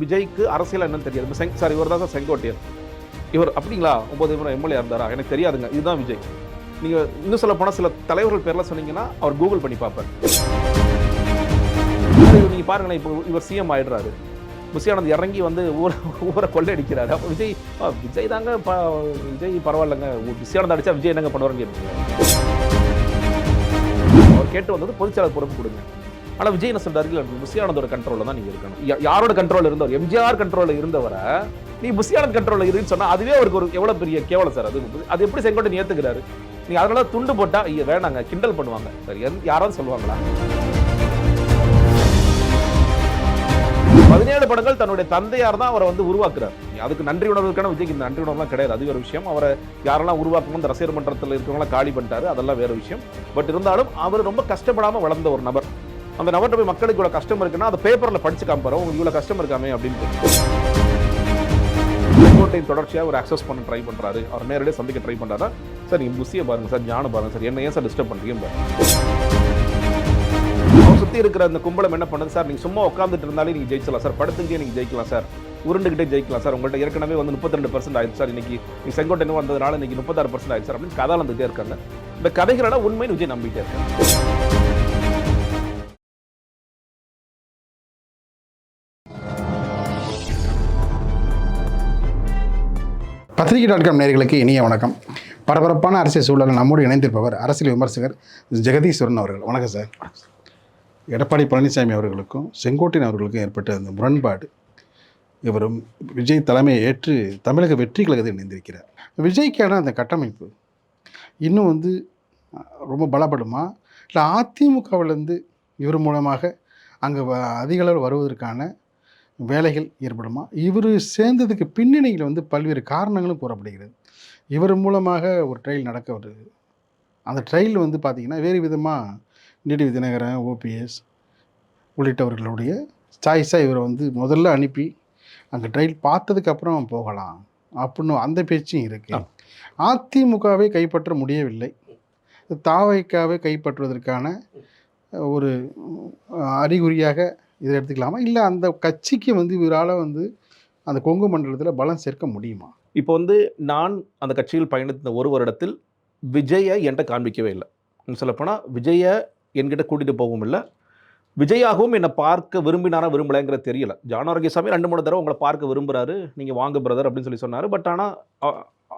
விஜய்க்கு அரசியல் என்னன்னு தெரியாது. செங் சார் இவர் தான் சார் செங்கோட்டையர் இவர் அப்படிங்களா? ஒன்பது முறை எம்எல்ஏ இருந்தாரா? எனக்கு தெரியாதுங்க. இதுதான் விஜய். நீங்கள் இன்னும் சொல்ல போனால் சில தலைவர்கள் பேர்லாம் சொன்னீங்கன்னா அவர் கூகுள் பண்ணி பார்ப்பார். நீங்கள் பாருங்களேன் இப்போ இவர் சிஎம் ஆயிடுறாரு. புஷியானந்த் இறங்கி வந்து ஊரை ஊரை கொள்ளையடிக்கிறாரு அப்போ விஜய் விஜய் தாங்க ப- விஜய் பரவாயில்லைங்க. புஷியானந்த் அடித்தா விஜய் என்னங்க பண்ணுவாருன்னு கேட்டு அவர் கேட்டு வந்தது பொதுச்செயலாளர் பொறுப்பு கொடுங்க. ஆனா விஜய் என்ன சொல்றாரு? இல்ல கண்ட்ரோலில் தான் நீங்கள் இருக்கணும். யாரோட கண்ட்ரோல் இருந்தவர்? எம்ஜிஆர் கண்ட்ரோலில் இருந்தவரை நீ புஷியானந்த் கண்ட்ரோலில் இருன்னு சொன்னா அதுவே அவருக்கு ஒரு எவ்வளவு பெரிய கேவலம் சார் அது. அது எப்படி செங்கோட்டை ஏத்துக்கிறாரு? நீங்கள் அதனால துண்டு போட்டா ஐயா வேணாங்க கிண்டல் பண்ணுவாங்க. சார் யாராவது சொல்லுவாங்களா? பதினேழு படங்கள் தன்னுடைய தந்தையார் தான் அவரை வந்து உருவாக்குறார். அதுக்கு நன்றி உணர்வுக்கான விஜய்க்கு இந்த நன்றி உணர்வுலாம் கிடையாது. அது ஒரு விஷயம். அவரை யாரெல்லாம் உருவாக்கணும் இந்த ரசிகர் மன்றத்தில் இருக்கிறவங்களாம் காலி பண்ணிட்டாரு அதெல்லாம் வேற விஷயம். பட் இருந்தாலும் அவர் ரொம்ப கஷ்டப்படாமல் வளர்ந்த ஒரு நபர். அந்த நபர்கிட்ட போய் மக்களுக்கு இவ்வளோ கஷ்டம் இருக்குன்னா அந்த பேப்பரில் படிச்சு காமிப்பாரு. உங்களுக்கு இவ்வளோ கஷ்டம் இருக்காமே அப்படின்னு ரிப்போர்ட்டையும் தொடர்ச்சியாக ஒரு அக்சஸ் பண்ண ட்ரை பண்ணுறாரு அவர் நேரடியாக சந்திக்க ட்ரை பண்ணுறாரு சார் நீங்கள் புசியை பாருங்க சார் ஞானம் பாருங்க சார். என்ன ஏன் சார் டிஸ்டர்ப் பண்ணுறீங்க அவர் சுற்றி இருக்கிற அந்த கும்பலம் என்ன பண்ணுது? சார் நீங்கள் சும்மா உட்காந்துட்டு இருந்தாலே நீங்கள் ஜெயிச்சலாம் சார். படுத்துக்கிட்டே நீங்கள் ஜெயிக்கலாம் சார். உருண்டுகிட்டே ஜெயிக்கலாம் சார். உங்கள்கிட்ட ஏற்கனவே வந்து முப்பத்தி ரெண்டு பர்சன்ட் ஆயிடுச்சு சார். இன்னைக்கு நீ செங்கோட்டை வந்ததுனால இன்னைக்கு முப்பத்தாறு பர்சன்ட் ஆயிடுச்சு சார். அப்படின்னு கதை வந்துட்டே இருக்காங்க. இந்த கதைகளெல்லாம் உண்மைன்னு விஜய் நம்பிட்டே இருக்காங்க பத்திரிகை டாட் காம் நேர்களுக்கு இனிய வணக்கம். பரபரப்பான அரசியல் சூழலில் நம்மோடு இணைந்திருப்பவர் அரசியல் விமர்சகர் ஜெகதீஸ்வரன் அவர்கள். வணக்கம் சார். எடப்பாடி பழனிசாமி அவர்களுக்கும் செங்கோட்டையன் அவர்களுக்கும் ஏற்பட்ட அந்த முரண்பாடு இவரும் விஜய் தலைமையை ஏற்று தமிழக வெற்றி கழகத்தில் இணைந்திருக்கிறார். விஜய்க்கான அந்த கட்டமைப்பு இன்னும் வந்து ரொம்ப பலப்படுமா? இல்லை அதிமுகவிலேருந்து இவர் மூலமாக அங்கே அதிக அளவில் வருவதற்கான வேலைகள் ஏற்படுமா? இவர் சேர்ந்ததுக்கு பின்னணியில் வந்து பல்வேறு காரணங்களும் கூறப்படுகிறது. இவர் மூலமாக ஒரு ட்ரையல் நடக்க வருது. அந்த ட்ரையல் வந்து பார்த்திங்கன்னா வேறு விதமாக டிடி தினகரன் ஓபிஎஸ் உள்ளிட்டவர்களுடைய சாய்ஸாக இவரை வந்து முதல்ல அனுப்பி அங்கே ட்ரையல் பார்த்ததுக்கப்புறம் போகலாம் அப்படின்னு அந்த பேச்சும் இருக்குது. அதிமுகவை கைப்பற்ற முடியவில்லை. தாவைக்காவை கைப்பற்றுவதற்கான ஒரு அறிகுறியாக இதை எடுத்துக்கலாமா? இல்லை அந்த கட்சிக்கு வந்து இவரால் வந்து அந்த கொங்கு மண்டலத்தில் பலம் சேர்க்க முடியுமா? இப்போ வந்து நான் அந்த கட்சியில் பயணித்த ஒரு வருடத்தில் விஜயை என்கிட்ட காண்பிக்கவே இல்லை. சொல்லப்போனால் விஜயை என்கிட்ட கூட்டிகிட்டு போகவும் இல்லை. விஜயாகவும் என்னை பார்க்க விரும்பினாரா விரும்பலைங்கிற தெரியல. ஜானாரோக்கியசாமி ரெண்டு மூணு தடவை உங்களை பார்க்க விரும்புறாரு. நீங்கள் வாங்க பிரதர் அப்படின்னு சொல்லி சொன்னார். பட் ஆனால்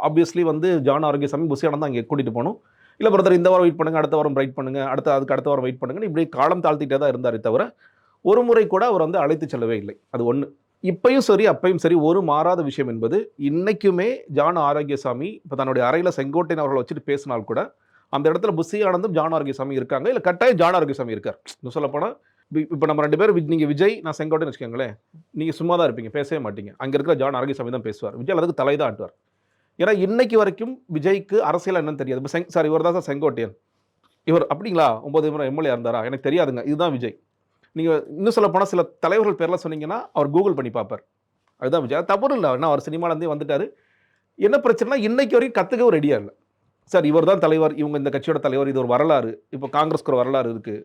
ஆப்வியஸ்லி வந்து ஜான் ஆரோக்கியசாமி புசியானந்த் தான் அங்கே கூட்டிகிட்டு போகணும். இல்லை பிரதர் இந்த வாரம் வெயிட் பண்ணுங்க அடுத்த வாரம் வெயிட் பண்ணுங்க அடுத்த அதுக்கு அடுத்த வாரம் வெயிட் பண்ணுங்கன்னு இப்படி காலம் தாழ்த்திட்டே தான் இருந்தாரே தவிர ஒரு முறை கூட அவர் வந்து அழைத்து செல்லவே இல்லை. அது ஒன்று இப்பையும் சரி அப்பையும் சரி ஒரு மாறாத விஷயம் என்பது இன்றைக்குமே ஜான் ஆரோக்கியசாமி இப்போ தன்னுடைய அறையில் செங்கோட்டையன் அவர்களை வச்சுட்டு பேசினால் கூட அந்த இடத்துல புசி ஆனந்தும் ஜான் ஆரோக்கியசாமி இருக்காங்க. இல்லை கட்டாயம் ஜான் ஆரோக்கியசாமி இருக்கார். இன்னும் சொல்லப்போனால் இப்போ நம்ம ரெண்டு பேரும் நீங்கள் விஜய் நான் செங்கோட்டைன்னு வச்சுக்கோங்களேன். நீங்கள் சும்மா தான் இருப்பீங்க பேசவே மாட்டீங்க. அங்கே இருக்கிற ஜான் ஆரோக்கியசாமி தான் பேசுவார். விஜய் அதுக்கு தலை தான் ஆட்டுவார். ஏன்னா இன்னைக்கு வரைக்கும் விஜய்க்கு அரசியல் என்னன்னு தெரியாது. இப்போ செங் சார் இவர் தான் சார் செங்கோட்டையன். இவர் அப்படிங்களா? ஒன்பது முறை எம்எல்ஏ இருந்தாரா எனக்கு தெரியாதுங்க. இதுதான் விஜய். நீங்கள் இன்னும் சொல்ல போனால் சில தலைவர்கள் பேரில் சொன்னீங்கன்னா அவர் கூகுள் பண்ணி பார்ப்பார். அதுதான் விஜய். தப்பு இல்லை. ஏன்னா அவர் சினிமாலேருந்தே வந்துட்டார். என்ன பிரச்சனைனா இன்றைக்கு வரைக்கும் கற்றுக்கவும் ரெடியாக இல்லை. சார் இவர் தான் தலைவர். இவங்க இந்த கட்சியோட தலைவர். இது ஒரு வரலாறு. இப்போ காங்கிரஸ்க்கு ஒரு வரலாறு இருக்குது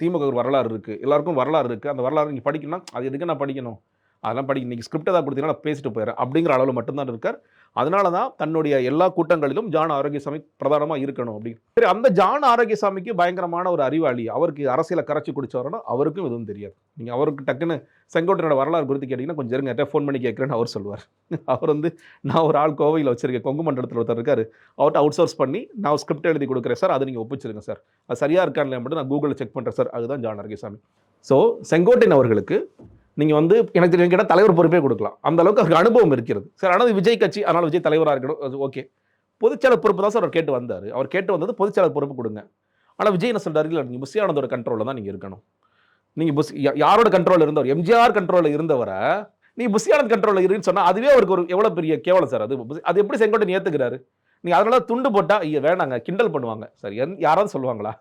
திமுக ஒரு வரலாறு இருக்குது எல்லாருக்கும் வரலாறு இருக்குது அந்த வரலாறு நீங்கள் படிக்கணும்னா அது எதுக்கு நான் படிக்கணும்? அதெல்லாம் படிக்க நீங்கள் ஸ்கிரிப்ட் ஏதாவது கொடுத்தீங்கன்னா நான் பேசிட்டு போயிடுறேன். அப்படிங்கிற அளவில் மட்டும்தான் இருக்கார். அதனால தான் தன்னுடைய எல்லா கூட்டங்களிலும் ஜான் ஆரோக்கியசாமி பிரதானமாக இருக்கணும் அப்படின்னு. சரி அந்த ஜான் ஆரோக்கியசாமிக்கு பயங்கரமான ஒரு அறிவாளி. அவருக்கு அரசியலை கரைச்சி குடிச்சவரனா அவருக்கும் எதுவும் தெரியாது. நீங்கள் அவருக்கு டக்குன்னு செங்கோட்டையோட வரலாறு குறித்து கேட்டிங்கன்னா கொஞ்சம் இருங்க ஃபோன் பண்ணி கேட்குறேன்னு அவர் சொல்லுவார். அவர் வந்து நான் ஒரு ஆள் கோவையில் வச்சிருக்கேன். கொங்கு மண்டலத்தில் ஒருத்தர் இருக்கார். அவர்கிட்ட அவுட் சோர்ஸ் பண்ணி நான் ஸ்கிரிப்ட் எழுதி கொடுக்குறேன் சார். அதை நீங்கள் ஒப்பிச்சிருங்க சார். அது சரியாக இருக்கான்னு மட்டும் நான் கூகுளில் செக் பண்ணுறேன் சார். அதுதான் ஜான் ஆரோக்கியசாமி. ஸோ செங்கோட்டையன் அவர்களுக்கு நீங்கள் வந்து எனக்கு தெரியும் கேட்டால் தலைவர் பொறுப்பே கொடுக்கலாம். அந்த அளவுக்கு அவருக்கு அனுபவம் இருக்கிறது. சார் ஆனால் விஜய் கட்சி அதனால் விஜய் தலைவராக இருக்கணும் அது ஓகே. பொதுச்செயலர் பொறுப்பு தான் சார் அவர் கேட்டு வந்தார். அவர் கேட்டு வந்தது பொதுச்செயலர் பொறுப்பு கொடுங்க. ஆனால் விஜய் என்ன சொல்றாரு இல்லை நீங்கள் புஷியானந்தோட கண்ட்ரோலில் தான் நீங்கள் இருக்கணும். நீங்கள் புஸ் யா- யாரோட கண்ட்ரோலில் இருந்தவர்? எம்ஜிஆர் கண்ட்ரோலில் இருந்தவரை நீ புசியானந்த் கண்ட்ரோலில் இருக்குன்னு சொன்னால் அதுவே அவருக்கு ஒரு எவ்வளோ பெரிய கேவலம் சார். அது அது எப்படி செங்கோட்டை ஏற்றுக்கிறாரு நீங்கள் அதனால துண்டு போட்டால் ஐயா வேணாங்க கிண்டல் பண்ணுவாங்க. சார் என் யாராவது சொல்லுவாங்களா?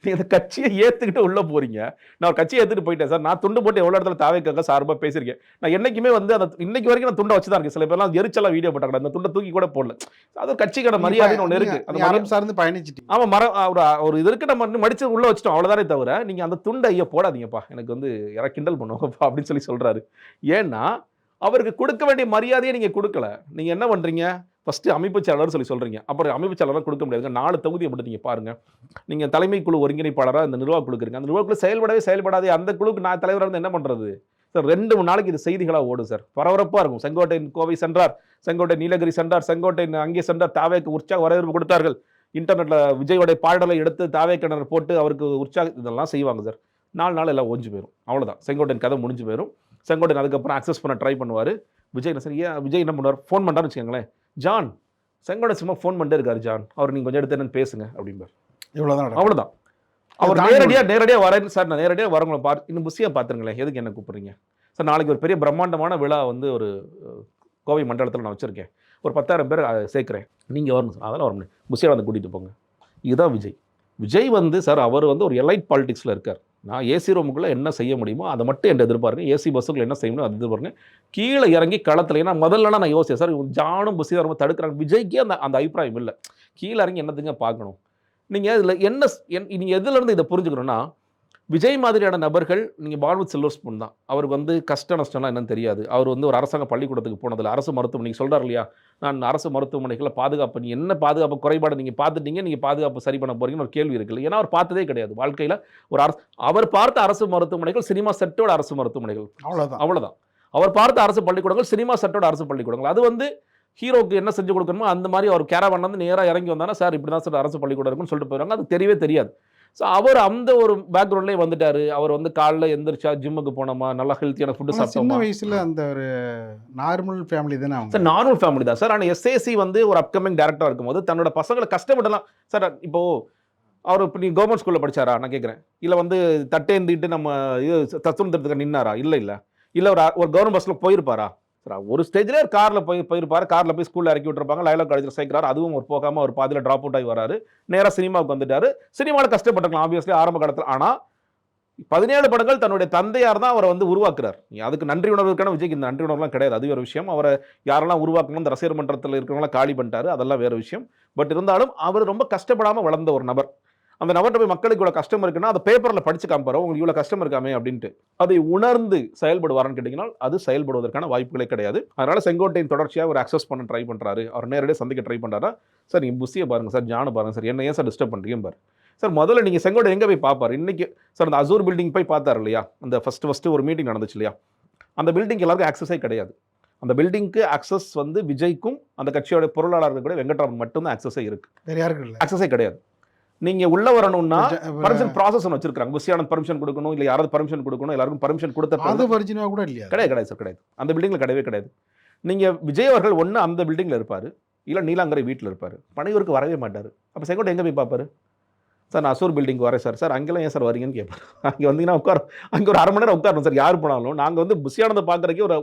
நீங்க அந்த கட்சியை ஏத்துக்கிட்டு உள்ள போறீங்க. நான் ஒரு கட்சியை ஏத்துட்டு போயிட்டேன் சார். நான் துண்டு போட்டு எவ்வளவு இடத்துல தாவேக்காக சார்பா பேசியிருக்கேன். நான் என்னைக்குமே வந்து அந்த இன்னைக்கு வரைக்கும் நான் துண்டை வச்சு தான் இருக்கேன். சில பேர்லாம் எரிச்சலா வீடியோ போட்டாங்க. அந்த துண்டை தூக்கி கூட போடல. அது கட்சிக்கான மரியாதைன்னு ஒண்ணு இருக்கு. அந்த அறம் சார்ந்து பயணிச்சிட்டீங்க. ஆமா மரம் ஒரு ஒரு இது இருக்கு. நம்ம மடிச்சு உள்ள வச்சிட்டோம். அவ்வளவுதானே தவிர நீங்க அந்த துண்டை ஐயா போடாதீங்கப்பா. எனக்கு வந்து யாரா கிண்டல் பண்ணுவாங்கப்பா அப்படின்னு சொல்லி சொல்றாரு. ஏன்னா அவருக்கு கொடுக்க வேண்டிய மரியாதையை நீங்க கொடுக்கல. நீங்க என்ன பண்றீங்க? ஃபஸ்ட்டு அமைப்பு செயலாளர் சொல்லி சொல்கிறீங்க அப்புறம் அமைப்பு செயலாளர் கொடுக்க முடியாதுங்க நாலு தொகுதியை மட்டும் நீங்கள் பாருங்கள் நீங்கள் தலைமை குழு ஒருங்கிணைப்பாளராக இந்த நிர்வாக குழு இருக்கு அந்த நிர்வாக குழு செயல்படவே செயல்படாது. அந்த குழுக்கு நான் தலைவராக இருந்து என்ன பண்ணுறது சார் ரெண்டு மூணு நாளைக்கு இது செய்திகளாக ஓடும் சார். பரபரப்பாக இருக்கும். செங்கோட்டை கோவை சென்றார். செங்கோட்டை நீலகிரி சென்றார். செங்கோட்டையன் அங்கே சென்றார். தாவேக்கு உற்சாக வரவேற்பு கொடுத்தார்கள். இன்டர்நெட்ல விஜயோடைய பாடலை எடுத்து தாவே கிணறு போட்டு அவருக்கு உற்சாக இதெல்லாம் செய்வாங்க சார். நாலு நாள் எல்லாம் ஒழிஞ்சு போயிடும் அவ்வளோதான் செங்கோட்டையின் கதை முடிஞ்சு போயிடும் செங்கோட்டையன் அதுக்கப்புறம் அக்சஸ் பண்ண ட்ரை பண்ணுவார். விஜய் என்ன சார் ஏன் விஜய் என்ன பண்ணுவார்? ஃபோன் பண்ணுறான்னு வச்சுக்கோங்களேன். ஜான் செங்கோட சும்மா ஃபோன் பண்ணிட்டே இருக்காரு ஜான். அவர் நீங்கள் கொஞ்சம் எடுத்து என்னன்னு பேசுங்க அப்படிம்பார். இவ்வளவுதான் நடக்கும். அவ்வளவுதான். அவர் நேரடியாக நேரடியாக வரேன் சார் நான் நேரடியாக வரவங்களை பார்த்து இன்னும் புஷியாக பார்த்துருங்களேன் எதுக்கு என்ன கூப்பிடுறீங்க? சார் நாளைக்கு ஒரு பெரிய பிரம்மாண்டமான விழா வந்து ஒரு கோவை மண்டலத்தில் நான் வச்சுருக்கேன். ஒரு பத்தாயிரம் பேர் சேர்க்கிறேன். நீங்கள் வரணும் சார். அதெல்லாம் வர முடியும் வந்து கூட்டிகிட்டு போங்க. இதுதான் விஜய். விஜய் வந்து சார் அவர் வந்து ஒரு எலைட் பாலிடிக்ஸில் இருக்கார். நான் ஏசி ரூமுக்குள்ளே என்ன செய்ய முடியுமோ அதை மட்டும் என்கிட்ட எதிர்பாருங்க. ஏசி பஸ்ஸுக்குள்ள என்ன செய்யணும் அது எதிர்பாருங்க. கீழே இறங்கி களத்தில் ஏன்னா முதல்ல நான் யோசிச்சேன் சார் ஜானும் புஷி ரொம்ப தடுக்கிறாங்க. விஜய்க்கே அந்த அந்த அபிப்பிராயம் இல்லை. கீழே இறங்கி என்னத்துங்க பார்க்கணும். நீங்கள் இதில் என்ன நீங்கள் எதுலேருந்து இதை புரிஞ்சுக்கணும்னா விஜய் மாதிரியான நபர்கள் நீங்கள் பால்வுட் சில்வர் ஸ்பூன் தான். அவருக்கு வந்து கஷ்ட நஷ்டம்லாம் என்னன்னு தெரியாது. அவர் வந்து ஒரு அரசாங்க பள்ளிக்கூடத்துக்கு போனதில்ல அரசு மருத்துவமனை சொல்கிறார் இல்லையா? நான் அரசு மருத்துவமனைகளில் பாதுகாப்பு நீ என்ன பாதுகாப்பு குறைபாடு நீங்கள் பார்த்துட்டீங்க நீங்கள் பாதுகாப்பு சரி பண்ண போறீங்கன்னு ஒரு கேள்வி இருக்குல்ல. ஏன்னா அவர் பார்த்ததே கிடையாது. வாழ்க்கையில் ஒரு அரசு அவர் பார்த்த அரசு மருத்துவமனைகள் சினிமா செட்டோட அரசு மருத்துவமனைகள். அவ்வளவுதான். அவ்வளவுதான். அவர் பார்த்த அரசு பள்ளிக்கூடங்கள் சினிமா செட்டோட அரசு பள்ளிக்கூடங்கள். அது வந்து ஹீரோக்கு என்ன செஞ்சு கொடுக்கணுமோ அந்த மாதிரி அவர் கேரவன் வந்து நேராக இறங்கி வந்தானா சார் இப்படி தான் சார் அரசு பள்ளிக்கூடம் இருக்குன்னு சொல்லிட்டு போயிடுவாங்க அது தெரியவே தெரியாது. ஸோ அவர் அந்த ஒரு பேக்ரவுண்ட்லேயே வந்துட்டாரு. அவர் வந்து காலைல எந்திரிச்சா ஜிம்முக்கு போனோமா? நல்லா ஹெல்த்தியான ஃபுட்டு சாப்பிட்டோமா? வயசுல அந்த ஒரு நார்மல் ஃபேமிலி தானே சார் நார்மல் ஃபேமிலி தான். சார் ஆனால் எஸ்ஏசி வந்து ஒரு அப்கமிங் டேரக்டராக இருக்கும்போது தன்னோட பசங்களை கஷ்டப்படலாம் சார் இப்போ அவர் இப்போ நீ கவர்மெண்ட் ஸ்கூலில் படிச்சாரா? நான் கேட்குறேன் இல்லை வந்து தட்டேந்திட்டு நம்ம இது தத்துவத்துக்கு நின்னாரா? இல்லை இல்லை. இல்லை ஒரு ஒரு கவர்மெண்ட் பஸ்ஸில் போயிருப்பாரா? சார் ஒரு ஸ்டேஜ்லேயே ஒரு காரில் போய் போயிருப்பார். காரில் போய் ஸ்கூலில் இறக்கி விட்டுருப்பாங்க லைலாக் காலேஜில் சேர்க்கிறார். அதுவும் ஒரு போகாமல் ஒரு பாதியில் ட்ராப் அவுட் ஆகி வராரு. நேராக சினிமாவுக்கு வந்துட்டாரு. சினிமாவில் கஷ்டப்பட்டுக்கலாம் ஆப்வியஸ்லி ஆரம்ப காலத்தில். ஆனால் பதினேழு படங்கள் தன்னுடைய தந்தையார் தான் அவரை வந்து உருவாக்குறார். அதுக்கு நன்றி உணர்வு இருக்கான விஜய்க்கு இந்த நன்றி உணர்வுலாம் கிடையாது. அது ஒரு விஷயம். அவரை யாரெல்லாம் உருவாக்கணும் இந்த ரசிகர் மன்றத்தில் இருக்கிறவங்களாம் காலி பண்ணிட்டாரு. அதெல்லாம் வேற விஷயம். பட் இருந்தாலும் அவர் ரொம்ப கஷ்டப்படாமல் வளர்ந்த ஒரு நபர். அந்த நபர்கிட்ட போய் மக்களுக்கு இவ்வளோ கஷ்டம் இருக்குன்னா அதை பேப்பரில் படிச்சு காமிப்பாரோ. உங்களுக்கு இவ்வளோ கஷ்டம் இருக்காமே அப்படின்ட்டு. அதை உணர்ந்து செயல்படுவாரான்னு கேட்டிங்கன்னா அது செயல்படுவதற்கான வாய்ப்புகளே கிடையாது. அதனால செங்கோட்டையின் தொடர்ச்சியாக ஒரு அக்சஸ் பண்ண ட்ரை பண்ணுறாரு அவர் நேரடியாக சந்திக்க ட்ரை பண்ணுறாரா சார் நீங்கள் புஷியை பாருங்க சார் ஜானு பாருங்க சார். என்ன ஏன் சார் டிஸ்டர்ப் பண்ணுறீங்க பாரு. சார் முதல்ல நீங்கள் செங்கோட்டை எங்கே போய் பார்ப்பார்? இன்னைக்கு சார் அந்த அசூர் பில்டிங் போய் பார்த்தார் இல்லையா? அந்த ஃபஸ்ட்டு ஃபஸ்ட்டு ஒரு மீட்டிங் நடந்துச்சு இல்லையா? அந்த பில்டிங் எல்லாருக்கும் ஆக்சஸே கிடையாது. அந்த பில்டிங்க்கு அக்சஸ் வந்து விஜய்க்கும் அந்த கட்சியோட பொருளாளர்கள் கூட வெங்கட்ராமன் மட்டும்தான் அக்சஸே இருக்கு. வேற யாருக்கும் அக்சஸே கிடையாது. நீங்க உள்ள வரணும்னா பர்மிஷன் ப்ராசஸ் ஒன்று வச்சிருக்காங்க புஷியானந்த் பர்மிஷன் கொடுக்கணும் இல்லை யாராவது பர்மிஷன் கொடுக்கணும் எல்லாருக்கும் பர்மிஷன் கொடுத்த அது வர்ஜினா கூட இல்லையா? கிடையாது கிடையாது சார் கிடையாது. அந்த பில்டிங்கில் கிடையவே கிடையாது. நீங்கள் விஜய் அவர்கள் ஒன்று அந்த பில்டிங்கில் இருப்பார் இல்லை நீலாங்கரை வீட்டில் இருப்பார். பனையூருக்கு வரவே மாட்டார். அப்போ செங்கோட்டை எங்கே போய் பார்ப்பாரு? சார் நான் அசூர் பில்டிங் வரேன் சார் சார் அங்கெல்லாம் ஏன் சார் வரீங்கன்னு கேட்பார் அங்கே வந்தீங்கன்னா உட்கார அங்கே ஒரு அரை மணி நேரம் உட்காரணும் சார் யார் போனாலும். நாங்கள் வந்து புஷியானதை பார்க்குறக்கே ஒரு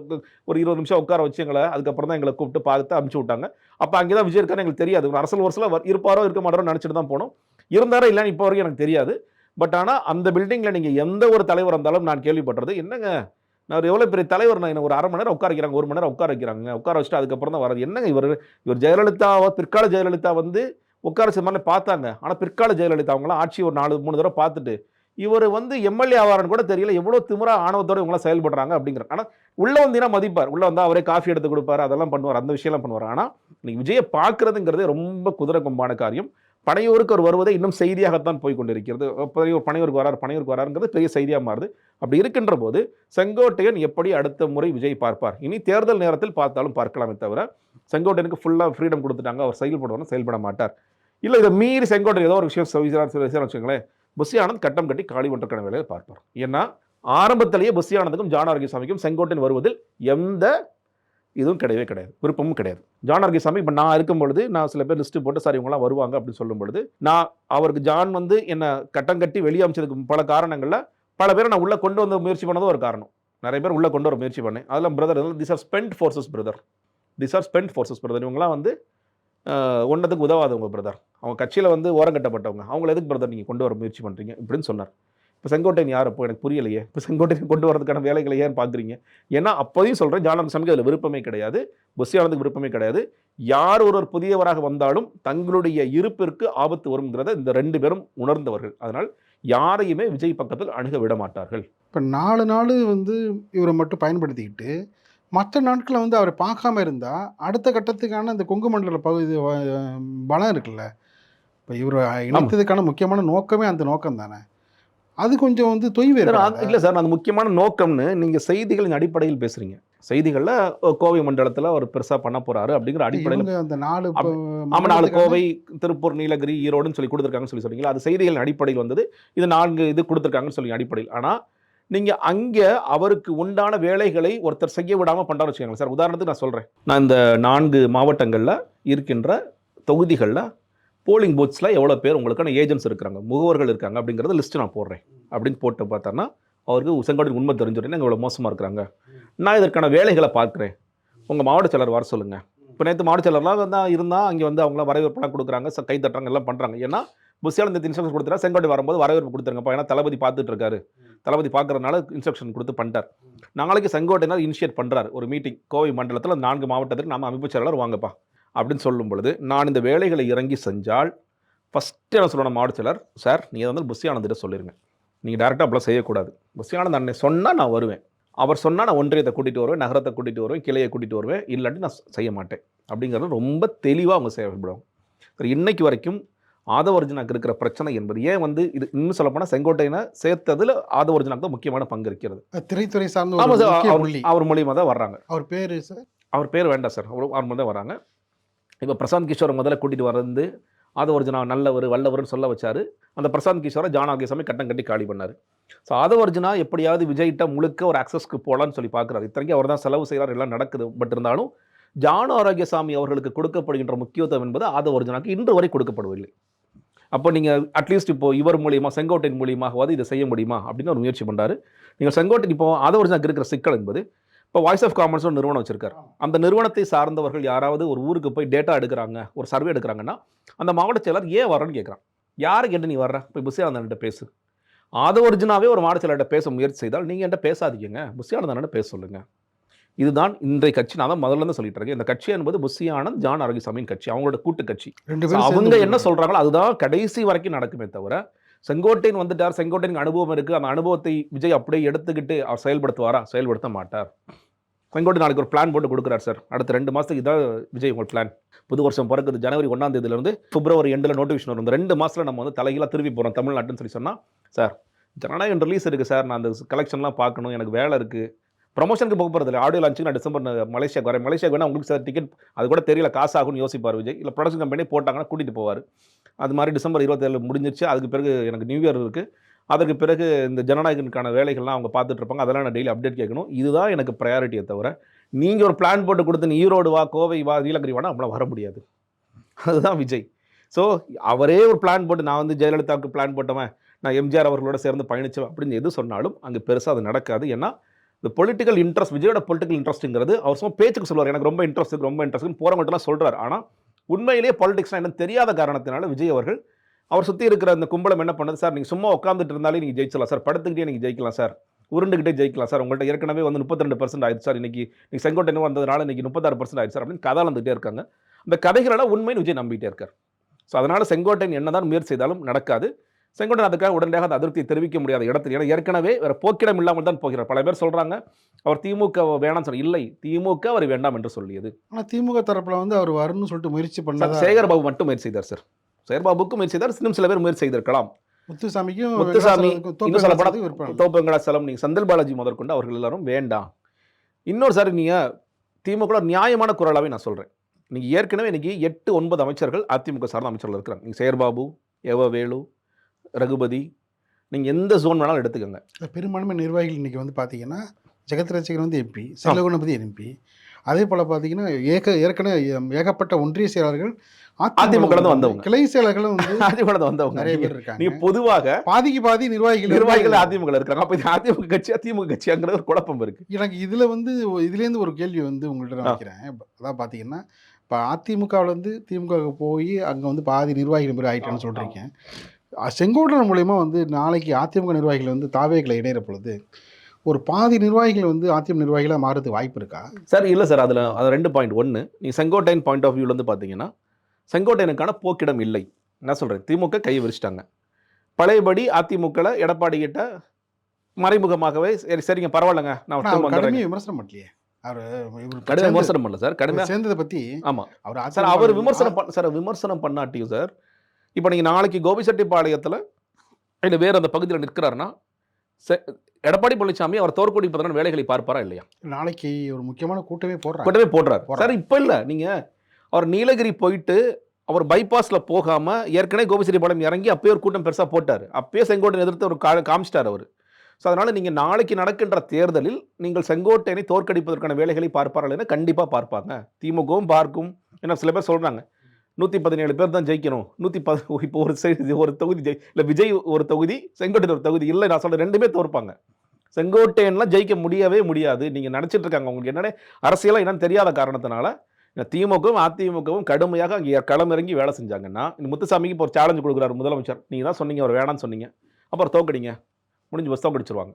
ஒரு இருபது நிமிஷம் உட்கார வச்சு எங்களை அதுக்கப்புறம் தான் எங்களை கூப்பிட்டு பார்த்து அமுச்சு விட்டாங்க. அப்போ அங்கே தான் விஜய் இருக்கான்னு எங்களுக்கு தெரியாது. ஒரு அரசல் வருஷத்தில் இருப்பாரோ இருக்க மாட்டாரோ நினச்சிட்டு தான் போனோம். இருந்தாரா இல்லைன்னு இப்போ வரைக்கும் எனக்கு தெரியாது. பட் ஆனால் அந்த பில்டிங்கில் நீங்கள் எந்த ஒரு தலைவர் இருந்தாலும் நான் கேள்விப்பட்டது என்னங்க? நான் எவ்வளோ பெரிய தலைவர் நான் என்ன ஒரு அரை மணி நேரம் உட்கார வைக்கிறாங்க ஒரு மணி நேரம் உட்கார வைக்கிறாங்க. உட்கார வச்சுட்டு அதுக்கப்புறம் தான் வராது என்னங்க இவர்? இவர் ஜெயலலிதாவை பிற்கால ஜெயலலிதா வந்து உட்கார வச்ச மாதிரி பார்த்தாங்க. ஆனால் பிற்கால ஜெயலலிதா அவங்களாம் ஆட்சி ஒரு நாலு மூணு தடவை பார்த்துட்டு இவர் வந்து எம்எல்ஏ ஆவாரன்னு கூட தெரியல எவ்வளோ திமுறா ஆணவத்தோட இவங்களாம் செயல்படுறாங்க அப்படிங்கிற. ஆனால் உள்ளே வந்தீங்கன்னா மதிப்பார்? உள்ளே வந்தால் அவரே காஃபி எடுத்து கொடுப்பாரு அதெல்லாம் பண்ணுவார் அந்த விஷயம்லாம் பண்ணுவார். ஆனால் இன்றைக்கி விஜயை பார்க்குறதுங்கிறதே ரொம்ப குதிரை கொம்பான காரியம். பனையூருக்கு அவர் வருவதை இன்னும் செய்தியாகத்தான் போய் கொண்டிருக்கிறது பெரிய பனையூருக்கு வரார் பனையூருக்கு வராருங்கிறது பெரிய செய்தியாக மாறுது. அப்படி இருக்கின்ற போது செங்கோட்டையன் எப்படி அடுத்த முறை விஜய் பார்ப்பார்? இனி தேர்தல் நேரத்தில் பார்த்தாலும் பார்க்கலாமே தவிர செங்கோட்டையனுக்கு ஃபுல்லாக ஃப்ரீடம் கொடுத்துட்டாங்க. அவர் செயல்படுவார் செயல்பட மாட்டார். இல்லை இதை மீறி செங்கோட்டையன் ஏதோ ஒரு விஷயம் செய்கிறார் சில விஷயம் வச்சுக்கோங்களேன். புஷி ஆனந்த் கட்டம் கட்டி காளி ஒன்றக்கான வேலையை பார்ப்பார். ஏன்னா ஆரம்பத்திலேயே புஷி ஆனந்துக்கும் ஜான் செங்கோட்டையன் வருவதில் எந்த இதுவும் கிடையவே கிடையாது. விருப்பமும் கிடையாது. ஜான் ஆர்கிசாமி இப்போ நான் இருக்கும் பொழுது நான் சில பேர் லிஸ்ட்டு போட்டு சார் இவங்களாம் வருவாங்க அப்படின்னு சொல்லும் பொழுது நான் அவருக்கு ஜான் வந்து என்னை கட்டம் கட்டி வெளியே அமைச்சதுக்கு பல காரணங்களில் பல பேரை நான் உள்ளே கொண்டு வந்த முயற்சி பண்ணதும் ஒரு காரணம். நிறைய பேர் உள்ளே கொண்டு வர முயற்சி பண்ணேன். அதெல்லாம் brother this are spent forces brother this are spent forces brother இவங்களாம் வந்து ஒன்றதுக்கு உதவாதவங்க பிரதர் அவங்க கட்சியில் வந்து ஓரங்கட்டப்பட்டவங்க அவங்கள எதுக்கு பிரதர் நீங்கள் கொண்டு வர முயற்சி பண்ணுறீங்க இப்படின்னு சொன்னார். இப்போ செங்கோட்டையன் யார் அப்போ? எனக்கு புரியலையே. இப்போ செங்கோட்டையன் கொண்டு வரதுக்கான வேலைகளை ஏன் பார்க்குறீங்க? ஏன்னா அப்போதையும் சொல்கிறேன் ஜானகம் சாமிக்கு அதில் விருப்பமே கிடையாது. புஷியானதுக்கு விருப்பமே கிடையாது. யார் ஒருவர் புதியவராக வந்தாலும் தங்களுடைய இருப்பிற்கு ஆபத்து வருங்கிறத இந்த ரெண்டு பேரும் உணர்ந்தவர்கள். அதனால் யாரையுமே விஜய் பக்கத்தில் அணுக விட மாட்டார்கள். இப்போ நாலு நாள் வந்து இவரை மட்டும் பயன்படுத்திக்கிட்டு மற்ற நாட்களில் வந்து அவரை பார்க்காம இருந்தால் அடுத்த கட்டத்துக்கான இந்த கொங்கு மண்டல பகுதி பலம் இருக்குல்ல. இப்போ இவரை இணைத்ததுக்கான முக்கியமான நோக்கமே அந்த நோக்கம் தானே அது கொஞ்சம் வந்து தொய்வு? இல்லை சார் அந்த முக்கியமான நோக்கம்னு நீங்கள் செய்திகளின் அடிப்படையில் பேசுறீங்க. செய்திகளில் கோவை மண்டலத்தில் அவர் பெருசாக பண்ண போறாரு அப்படிங்கிற அடிப்படையில் அந்த நாலு அப்ப- ப- ஆமா நாலு கோவை திருப்பூர் நீலகிரி ஈரோடுன்னு சொல்லி கொடுத்துருக்காங்கன்னு சொல்லி சொன்னீங்களா அது செய்திகளின் அடிப்படையில் வந்தது. இது நான்கு இது கொடுத்துருக்காங்கன்னு சொல்லி அடிப்படையில். ஆனால் நீங்க அங்க அவருக்கு உண்டான வேலைகளை ஒருத்தர் செய்ய விடாம பண்றாரு வச்சுக்கோங்களேன் சார். உதாரணத்துக்கு நான் சொல்றேன். நான் இந்த நான்கு மாவட்டங்கள்ல இருக்கின்ற தொகுதிகளில் போலிங் பூத்ஸில் எவ்வளோ பேர் உங்களுக்கான ஏஜென்ட்ஸ் இருக்காங்க முகவர்கள் இருக்காங்க அப்படிங்கிறத லிஸ்ட் நான் போடுறேன். அப்படின்னு போட்டு பார்த்தோன்னா அவருக்கு செங்கோட்டின் உண்மை தெரிஞ்சுட்டேன் இவ்வளோ மோசமாக இருக்கிறாங்க. நான் இதற்கான வேலைகளை பார்க்குறேன். உங்கள் மாவட்ட செயலர் வர சொல்லுங்கள் இப்போ நேற்று மாவட்ட செயலர்லாம் வந்து இருந்தால் அங்கே வந்து அவங்களாம் வரவேற்பெல்லாம் கொடுக்குறாங்க ச- கை தட்டுறாங்க எல்லாம் பண்ணுறாங்க ஏன்னா புஷியால் இந்த இன்ஸ்ட்ரக்ஷன் கொடுத்துட்டா செங்கோட்டை வரும்போது வரவேற்பு கொடுத்துருங்கப்பா ஏன்னா தளபதி பார்த்துட்டு இருக்காரு. தளபதி பார்க்குறதுனால இன்ஸ்ட்ரக்ஷன் கொடுத்து பண்ணிட்டார். நாளைக்கு செங்கோட்டையினர் இனிஷியேட் பண்ணுறாரு ஒரு மீட்டிங் கோவை மண்டலத்தில் நான்கு மாவட்டத்துக்கு நம்ம அமைப்பு செயலாளர் வாங்கப்பா. அப்படின்னு சொல்லும் பொழுது நான் இந்த வேலைகளை இறங்கி செஞ்சால் ஃபஸ்ட்டு என்ன சொல்லணும் மாவட்ட செயலர் சார் நீங்கள் வந்து புஷி ஆனந்திட்ட சொல்லிருங்க. நீங்கள் டேரெக்டாக அப்படிலாம் செய்யக்கூடாது. புஷி ஆனந்த் அன்னை சொன்னால் நான் வருவேன். அவர் சொன்னால் நான் ஒன்றியத்தை கூட்டிகிட்டு வருவேன் நகரத்தை கூட்டிகிட்டு வருவேன் கிளையை கூட்டிகிட்டு வருவேன். இல்லாட்டி நான் செய்ய மாட்டேன். அப்படிங்கிறது ரொம்ப தெளிவாக அவங்க செயல்படுவாங்க சரி இன்னைக்கு வரைக்கும் ஆதவர்ஜனாக்கு இருக்கிற பிரச்சனை என்பது ஏன் வந்து இது இன்னும் சொல்லப்போனால் செங்கோட்டையினை சேர்த்ததில் ஆதவர்ஜனாக்கு தான் முக்கியமான பங்கு இருக்கிறது. திரைத்துறை சார்ந்த அவர் மூலியமாக தான் வர்றாங்க. அவர் பேரு சார்? அவர் பேர் வேண்டாம் சார். அவர் அவர் மட்டும் தான் வராங்க இப்போ பிரசாந்த் கிஷோரை முதல்ல கூட்டிகிட்டு வர்றது ஆதவர்ஜனா நல்லவர் வல்லவர்னு சொல்ல வச்சார். அந்த பிரசாந்த் கிஷோரை ஜான் ஆகியசாமி கட்டம் கட்டி காலி பண்ணார். ஸோ ஆதவர்ஜனா எப்படியாவது விஜய்கிட்ட முழுக்க ஒரு அக்சஸ்க்கு போகலான்னு சொல்லி பார்க்குறாரு இத்தனைக்கும் அவர் தான் செலவு செய்கிறார் எல்லாம் நடக்குது. பட் இருந்தாலும் ஜான ஆரோக்கியசாமி அவர்களுக்கு கொடுக்கப்படுகின்ற முக்கியத்துவம் என்பது ஆதவர்ஜனாக்கு இன்று வரை கொடுக்கப்படவில்லை அப்போ நீங்கள் அட்லீஸ்ட் இப்போ இவர் மூலியமாக செங்கோட்டையின் மூலியமாகவாது இதை செய்ய முடியுமா? அப்படின்னு ஒரு முயற்சி பண்ணுறாரு நீங்கள் செங்கோட்டையின் இப்போ ஆதவர்ஜனாக்கு இருக்கிற சிக்கல் என்பது இப்போ வாய்ஸ் ஆஃப் காமர்ஸ் ஒரு நிறுவனம் வச்சிருக்காரு. அந்த நிறுவனத்தை சார்ந்தவர்கள் யாராவது ஒரு ஊருக்கு போய் டேட்டா எடுக்கிறாங்க ஒரு சர்வே எடுக்கிறாங்கன்னா அந்த மாவட்ட செயலர் ஏன் வரேன்னு கேட்குறான் யாரை கேட்டு நீ வர்ற? போய் புஷியானந்தன்ட்ட பேசு. ஆதவர்ஜினாவே ஒரு மாவட்ட செயலர்கிட்ட பேச முயற்சி செய்தால் நீங்கள் என்கிட்ட பேசாதீங்க புஷியானந்தன்ட்ட பேச சொல்லுங்க. இதுதான் இன்றைய கட்சி. நான் தான் முதல்ல இருந்து சொல்லிட்டு இருக்கேன். இந்த கட்சி என்பது புஷி ஆனந்த் ஜான் ஆரோக்கியசாமியின் கட்சி. அவங்களோட கூட்டு கட்சி. அவங்க என்ன சொல்றாங்களோ அதுதான் கடைசி வரைக்கும் நடக்குமே தவிர செங்கோட்டையன் வந்துட்டார். செங்கோட்டையனுக்கு அனுபவம் இருக்குது அந்த அனுபவத்தை விஜய் அப்படியே எடுத்துக்கிட்டு அவர் செயல்படுத்துவாரா? செயல்படுத்த மாட்டார். செங்கோட்டை நாளைக்கு ஒரு பிளான் போட்டு கொடுக்குறாரு சார் அடுத்த ரெண்டு மாதத்துக்கு இதான் விஜய் உங்கள் பிளான் புது வருஷம் பிறக்குது. ஜனவரி ஒன்றாம் தேதியிலேருந்து பிப்ரவரி எண்டில் நோட்டிஃபிகேஷன் வரும். ரெண்டு மாதத்தில் நம்ம வந்து தலைகீழாக திரும்பி போகிறோம் தமிழ்நாட்டுன்னு சொல்லி சொன்னால் சார் ஜனநாயகன் ரிலீஸ் இருக்குது சார் நான் அந்த கலெக்ஷன்லாம் பார்க்கணும். எனக்கு வேலை இருக்குது ப்ரொமோஷனுக்கு போக போகிறது இல்லை. ஆடியோ லான்ச்சுக்கு நான் டிசம்பர் ந- மலேசியாவுக்கு வரேன் மலேசியாவுக்கு வேணால் உங்களுக்கு சார் டிக்கெட் அது கூட தெரியல. காசு ஆகும்னு யோசிப்பார் விஜய். இல்லை ப்ரொடக்ஷன் கம்பெனி போட்டாங்கன்னா கூட்டிகிட்டு போவார். அது மாதிரி டிசம்பர் இருபத்தேழு முடிஞ்சிருச்சு. அதுக்கு பிறகு எனக்கு நியூ இயர் இருக்குது அதுக்கு பிறகு இந்த ஜனநாயகனுக்கான வேலைகள்லாம் அவங்க பார்த்துட்டு இருப்பாங்க. அதெல்லாம் நான் டெய்லி அப்டேட் கேட்கணும். இதுதான் எனக்கு ப்ரையாரிட்டியை தவிர நீங்கள் ஒரு பிளான் போட்டு கொடுத்து நீ ஈரோடு வா கோவை வா நீலகிரி வானா நம்மளால் வர முடியாது. அதுதான் விஜய். ஸோ அவரே ஒரு பிளான் போட்டு நான் வந்து ஜெயலலிதாவுக்கு பிளான் போட்டவன் நான் எம்ஜிஆர் அவர்களோட சேர்ந்து பயணிச்சேன் அப்படின்னு எது சொன்னாலும் அங்கே பெருசாக அது நடக்காது. ஏன்னா இந்த பொலிட்டிக்கல் இன்ட்ரெஸ்ட் விஜயோட பொலிட்டிக்கல் இன்ட்ரெஸ்ட்டுங்கிறது அவர் சும்மா பேச்சுக்கு சொல்லுவார். எனக்கு ரொம்ப இன்ட்ரெஸ்ட் ரொம்ப இன்ட்ரெஸ்ட்னு போகிறவங்கட்டலாம் சொல்கிறார் ஆனால் உண்மையிலேயே பாலிடிக்ஸ்னால் என்னன்னு தெரியாத காரணத்தினால விஜய் அவர்கள் அவர் சுற்றி இருக்கிற அந்த கும்பலம் என்ன பண்ணுது? சார் நீங்கள் சும்மா உட்காந்துட்டு இருந்தாலே நீங்கள் ஜெயிச்சலாம் சார் படுத்துக்கிட்டே நீங்கள் ஜெயிக்கலாம் சார். உருண்டுகிட்டே ஜெயிக்கலாம் சார். உங்கள்கிட்ட ஏற்கனவே வந்து முப்பத்தி ரெண்டு பர்சன்ட் ஆயிடுச்சு சார். இன்னைக்கு நீங்கள் செங்கோட்டை வந்ததுனால இன்னைக்கு முப்பத்தாறு பர்சன்ட் ஆயிடுச்சு சார் அப்படின்னு கதை வந்துகிட்டே இருக்காங்க. அந்த கதைகளெல்லாம் உண்மைன்னு விஜய் நம்பிகிட்டே இருக்கார். ஸோ அதனால் செங்கோட்டையன் என்னதான் முயற்சி செய்தாலும் நடக்காது. செங்கோட்டையன் அதுக்காக உடனடியாக அந்த அதிருப்தியை தெரிவிக்க முடியாத இடத்துல ஏன்னா ஏற்கனவே வேற போக்கிடம் இல்லாமல் தான் போகிறார். பல பேர் சொல்றாங்க அவர் திமுக வேணாம்னு சொல்லி இல்லை திமுக அவர் வேண்டாம் என்று சொல்லியது. ஆனா திமுக தரப்புல வந்து அவர் வரணும்னு சொல்லிட்டு முயற்சி பண்ணதா? சேகர் பாபு மட்டும் முயற்சி செய்தார் சார். சேகர் பாபுக்கும் முயற்சி செய்தார் இன்னும் சில பேர் முயற்சி செய்திருக்கலாம். முத்துசாமிக்கும் முத்துசாமி, இன்னும் சொல்லப்போனா வெங்கடாச்சலத்துக்கும் விருப்பம் இல்லை. தோப்பு வெங்கடாச்சலம் நீங்கள் செந்தில் பாலாஜி முதற்கொண்டு அவர்கள் எல்லாரும் வேண்டாம். இன்னொரு சார் நீங்கள் திமுக நியாயமான குரலாவே நான் சொல்கிறேன் நீங்கள் ஏற்கனவே இன்னைக்கு எட்டு ஒன்பது அமைச்சர்கள் அதிமுக சார்ந்த அமைச்சர்கள் இருக்கிறாங்க. நீங்கள் சேர்பாபு எவ வேலு ரகுபதி நீங்கள் எந்த ஜோன் வேணாலும் எடுத்துக்கோங்க. பெரும்பான்மை நிர்வாகிகள் இன்னைக்கு வந்து பார்த்தீங்கன்னா ஜெகத் ரசிகன் வந்து எம்பி செல்வகுணபதி எம்பி அதே போல பார்த்தீங்கன்னா ஏக ஏற்கனவே ஏகப்பட்ட ஒன்றிய செயலாளர்கள் அதிமுக வந்தவங்க. கிளை செயலாளர்களும் வந்து அதிமுக வந்தவங்க. நிறைய பேர் நீங்க இருக்காங்க. பொதுவாக பாதிக்கு பாதி நிர்வாகிகள் நிர்வாகிகள் வந்து- அதிமுக இருக்காங்க. அப்ப இது அதிமுக கட்சி அதிமுக கட்சியாங்கிற ஒரு குழப்பம் இருக்கு. எனக்கு இதுல வந்து இதுலேருந்து ஒரு கேள்வி வந்து உங்கள்கிட்ட நான் ஆ. வைக்கிறேன். அதான் பார்த்தீங்கன்னா இப்போ அதிமுகவிலேருந்து திமுகவுக்கு போய் அங்கே வந்து பாதி நிர்வாகிகள் மாதிரி ஆகிட்டான்னு சொல்கிறீங்க செங்கோட்டன் மூலயமா வந்து நாளைக்கு அதிமுக நிர்வாகிகள் வந்து தாவேகளை இணையிற பொழுது ஒரு பாதி நிர்வாகிகள் வந்து அதிமுக நிர்வாகிகளாக மாறதுக்கு வாய்ப்பு இருக்கா? சார் இல்லை சார். அதில் அது ரெண்டு பாயிண்ட் ஒன்று நீ செங்கோட்டையன் பாயிண்ட் ஆஃப் வியூலேருந்து பார்த்தீங்கன்னா செங்கோட்டையனுக்கான போக்கிடம் இல்லை. என்ன சொல்கிறேன் திமுக கை விரிச்சிட்டாங்க. பழையபடி அதிமுகவில் எடப்பாடி கிட்ட மறைமுகமாகவே சரி சரிங்க பரவாயில்லைங்க நான் கடுமையாக விமர்சனம் பண்ணலையே. அவர் கடுமையாக விமர்சனம் பண்ணல சார் கடுமையாக சேர்ந்ததை பற்றி ஆமாம் அவர் சார் அவர் விமர்சனம் பண்ண சார் விமர்சனம் பண்ணாட்டியும் சார் இப்போ நீங்கள் நாளைக்கு கோபிச்செட்டிப்பாளையத்தில் இல்லை வேறு அந்த பகுதியில் நிற்கிறாருன்னா எடப்பாடி பழனிசாமி அவர் தோற்கொடி பதினாறு வேலைகளை பார்ப்பாரா இல்லையா? நாளைக்கு ஒரு முக்கியமான கூட்டமே போடுறாங்க கூட்டமே போடுறாரு. சார் இப்போ இல்லை. நீங்கள் அவர் நீலகிரி போயிட்டு அவர் பைபாஸில் போகாமல் ஏற்கனவே கோபிச்செட்டிப்பாளையம் இறங்கி அப்பயே ஒரு கூட்டம் பெருசாக போட்டார். அப்பயே செங்கோட்டையன் எதிர்த்து ஒரு கா காமிச்சிட்டார் அவர். ஸோ அதனால் நீங்கள் நாளைக்கு நடக்கின்ற தேர்தலில் நீங்கள் செங்கோட்டையனை தோற்கடிப்பதற்கான வேலைகளை பார்ப்பார்கள் என கண்டிப்பாக பார்ப்பாங்க. திமுகவும் பார்க்கும். ஏன்னா சில பேர் சொல்கிறாங்க நூற்றி பதினேழு பேர் தான் ஜெயிக்கணும். நூற்றி பத இப்போ ஒரு சைடு ஒரு தொகுதி ஜெய் இல்லை விஜய் ஒரு தொகுதி செங்கோட்டையன் ஒரு தொகுதி இல்லை நான் சொல்கிறேன் ரெண்டுமே தோற்பாங்க. செங்கோட்டையன்லாம் ஜெயிக்க முடியவே முடியாது. நீங்கள் நினச்சிட்டு இருக்காங்க உங்களுக்கு என்னென்ன அரசியலாக என்னன்னு தெரியாத காரணத்தினால திமுகவும் அதிமுகவும் கடுமையாக அங்கே களமிறங்கி வேலை செஞ்சாங்கன்னா இந்த முத்துசாமிக்கு இப்போ ஒரு சேலஞ்சு கொடுக்குறாரு முதலமைச்சர். நீங்கள் தான் சொன்னீங்க அவர் வேணான்னு சொன்னீங்க. அப்புறம் தோக்கடிங்க. முடிஞ்சு பஸ் தோக்கடிச்சிருவாங்க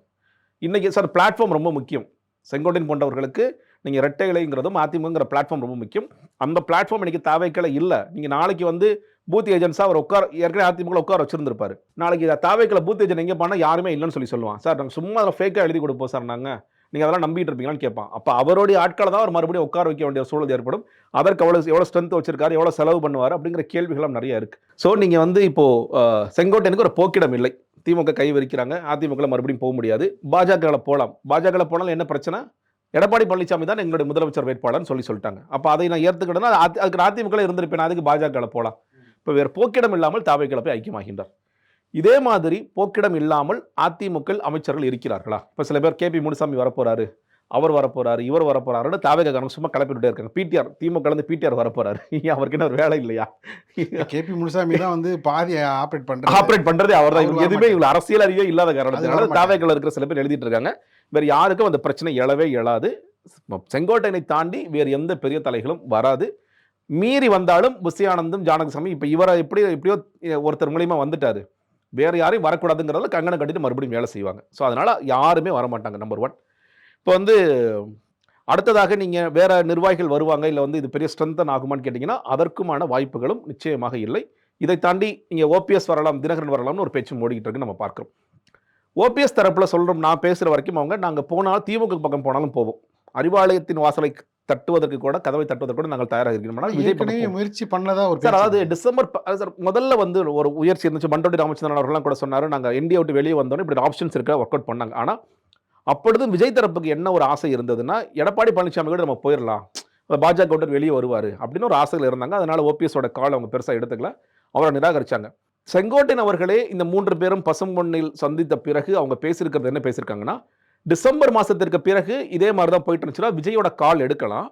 இன்றைக்கி சார் பிளாட்ஃபார்ம் ரொம்ப முக்கியம். செங்கோட்டையன் போன்றவர்களுக்கு நீங்கள் ரெட்டை இலைங்கிறதும் அதிமுகங்கிற பிளாட்ஃபார்ம் ரொம்ப முக்கியம். அந்த பிளாட்ஃபார்ம் இன்றைக்கி தாவைக்கலை இல்லை. நீங்கள் நாளைக்கு வந்து பூத் ஏஜென்ட்ஸாக அவர் உட்கார ஏற்கனவே அதிமுக உட்கார வச்சிருந்திருப்பாரு. நாளைக்கு தாவைக்கலை பூத் ஏஜென்ட் எங்கே பண்ணால் யாருமே இல்லைன்னு சொல்லி சொல்லுவான். சார் நாங்கள் சும்மா அதில் ஃபேக்காக எழுதி கொடுப்போம் சார் நாங்கள் நீங்கள் அதெல்லாம் நம்பிட்டு இருப்பீங்களான்னு கேட்பான். அப்போ அவருடைய ஆட்களை தான் அவர் மறுபடியும் உட்கார வைக்க வேண்டிய சூழல் ஏற்படும். அதற்கு எவ்வளோ எவ்வளோ ஸ்ட்ரென்த் வச்சிருக்காரு எவ்வளோ செலவு பண்ணுவார் அப்படிங்கிற கேள்விகளும் நிறைய இருக்குது ஸோ நீங்கள் வந்து இப்போது செங்கோட்டையனுக்கு ஒரு போக்கிடம் இல்லை. திமுக கை விரிக்கிறாங்க. அதிமுக மறுபடியும் போக முடியாது. பாஜகவில் போகலாம் பாஜகவில் போனாலும் என்ன பிரச்சனை? எடப்பாடி பழனிசாமி தான் எங்களுடைய முதலமைச்சர் வேட்பாளர்னு சொல்லி சொல்லிட்டாங்க. அப்போ அதை நான் ஏற்றுக்கிட்டேன்னா அதுக்கு அதிமுக இருந்திருப்பேன் அதுக்கு பாஜகவில் போகலாம் இப்போ வேறு போக்கிடம் இல்லாமல் தாவைக்களை போய் ஐக்கியமாகின்றார். இதே மாதிரி போக்கிடம் இல்லாமல் அதிமுக அமைச்சர்கள் இருக்கிறார்களா? இப்போ சில பேர் கேபி முனுசாமி வரப்போறாரு. அவர் வரப்போறாரு இவர் வரப்போறாருன்னு தாவேகாரங்க சும்மா கிளப்பிட்டு இருக்காங்க. பிடிஆர் திமுக இருந்து பிடிஆர் வரப்போறாரு. அவருக்கு என்ன ஒரு வேலை இல்லையா? கேபி முனுசாமி தான் வந்து பாதி ஆப்ரேட் பண்ணுறாரு ஆப்ரேட் பண்றதே அவர் தான். இவங்க எதுவுமே இவ்வளவு அரசியல் அறிவே இல்லாத காரணத்தினால. தாவேக்கள் இருக்கிற சில பேர் எழுதிட்டு இருக்காங்க. வேற யாருக்கும் அந்த பிரச்சனை எழவே எழாது. செங்கோட்டையனை தாண்டி வேறு எந்த பெரிய தலைகளும் வராது. மீறி வந்தாலும் புஷியானந்தும் ஜானகசாமி இப்போ இவரை எப்படி எப்படியோ ஒருத்தர் மூலியமா வந்துட்டாரு. வேற யாரையும் வரக்கூடாதுங்கிறதுல கங்கணம் கட்டிட்டு மறுபடியும் வேலை செய்வாங்க. ஸோ அதனால யாருமே வரமாட்டாங்க நம்பர் ஒன் இப்போ வந்து அடுத்ததாக நீங்கள் வேற நிர்வாகிகள் வருவாங்க இல்லை வந்து இது பெரிய ஸ்ட்ரென்தன் ஆகுமான்னு கேட்டிங்கன்னா அதற்குமான வாய்ப்புகளும் நிச்சயமாக இல்லை. இதை தாண்டி நீங்கள் ஓபிஎஸ் வரலாம் தினகரன் வரலாம்னு ஒரு பேச்சு ஓடிக்கிட்டு இருக்கு நம்ம பார்க்குறோம். ஓபிஎஸ் தரப்புல சொல்கிறோம் நான் பேசுகிற வரைக்கும் அவங்க நாங்கள் போனால் திமுக பக்கம் போனாலும் போவோம். அறிவாலயத்தின் வாசலை தட்டுவதற்கு கூட கதவை தட்டுவதற்கு கூட நாங்கள் தயாராக இருக்கிறோம் விஜய். முயற்சி பண்ணதா ஒரு சார் அதாவது டிசம்பர் சார் முதல்ல வந்து ஒரு உயர்ச்சி இருந்துச்சு. பண்டோடி ராமச்சந்திரன் அவர்கள்லாம் கூட சொன்னாரு. நாங்கள் இந்தியா விட்டு வெளியே வந்தோம் இப்படி ஆப்ஷன்ஸ் இருக்க ஒர்க் அவுட் பண்ணாங்க. ஆனால் அப்பொழுது விஜய் தரப்புக்கு என்ன ஒரு ஆசை இருந்ததுன்னா எடப்பாடி பழனிசாமி கூட நம்ம போயிடலாம் பாஜக விட்டு வெளியே வருவார். அப்படின்னு ஒரு ஆசைகள் இருந்தாங்க. அதனால் ஓபிஎஸோட கால் அவங்க பெருசாக எடுத்துக்கல. அவரை நிராகரிச்சாங்க. செங்கோட்டையன் அவர்களே இந்த மூன்று பேரும் பசும்பொன்னில் சந்தித்த பிறகு அவங்க பேசியிருக்கிறது என்ன பேசியிருக்காங்கன்னா டிசம்பர் மாதத்திற்கு பிறகு இதே மாதிரி தான் போயிட்டு இருந்துச்சுன்னா விஜயோட கால் எடுக்கலாம்.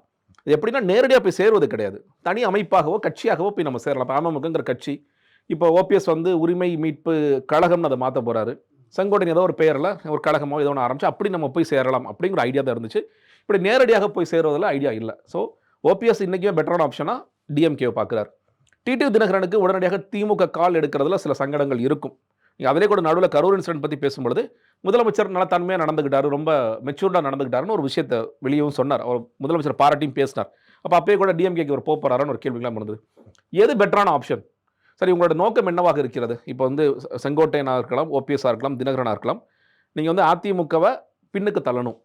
இது எப்படின்னா நேரடியாக போய் சேருவது கிடையாது. தனி அமைப்பாகவோ கட்சியாகவோ போய் நம்ம சேரலாம். இப்போ அமமுகங்கிற கட்சி இப்போ ஓபிஎஸ் வந்து உரிமை மீட்பு கழகம்னு அதை மாற்ற போகிறாரு செங்கோட்டையன் ஏதோ ஒரு பெயரில் ஒரு கழகமோ ஏதோ ஒன்று ஆரம்பிச்சு அப்படி நம்ம போய் சேரலாம் அப்படிங்கிற ஐடியா தான் இருந்துச்சு. இப்படி நேரடியாக போய் சேர்வதில் ஐடியா இல்லை. ஸோ ஓபிஎஸ் இன்றைக்குமே பெட்டரான ஆப்ஷனாக டிஎம்கேவை பார்க்குறாரு. டிடிவி தினகரனுக்கு உடனடியாக திமுக கால் எடுக்கிறதுல சில சங்கடங்கள் இருக்கும். நீங்கள் அதிலே கூட நடுவில் கரூர் இன்சிடென்ட் பற்றி பேசும்பொழுது முதலமைச்சர் நல்லா தன்மையாக நடந்துக்கிட்டாரு ரொம்ப மெச்சூர்டாக நடந்துக்கிட்டாருன்னு ஒரு விஷயத்தை வெளியவும் சொன்னார். அவர் முதலமைச்சர் பாராட்டியும் பேசினார். அப்போ அப்பயே கூட டிஎம்கேக்கு ஒரு போகிறாரான்னு ஒரு கேள்விகளாக இருந்தது எது பெட்டரான ஆப்ஷன் சரி உங்களோட நோக்கம் என்னவாக இருக்கிறது? இப்போ வந்து செங்கோட்டையனாக இருக்கலாம் ஓபிஎஸ்ஸாக இருக்கலாம் தினகரனாக இருக்கலாம். நீங்கள் வந்து அதிமுகவை பின்னுக்கு தள்ளணும்.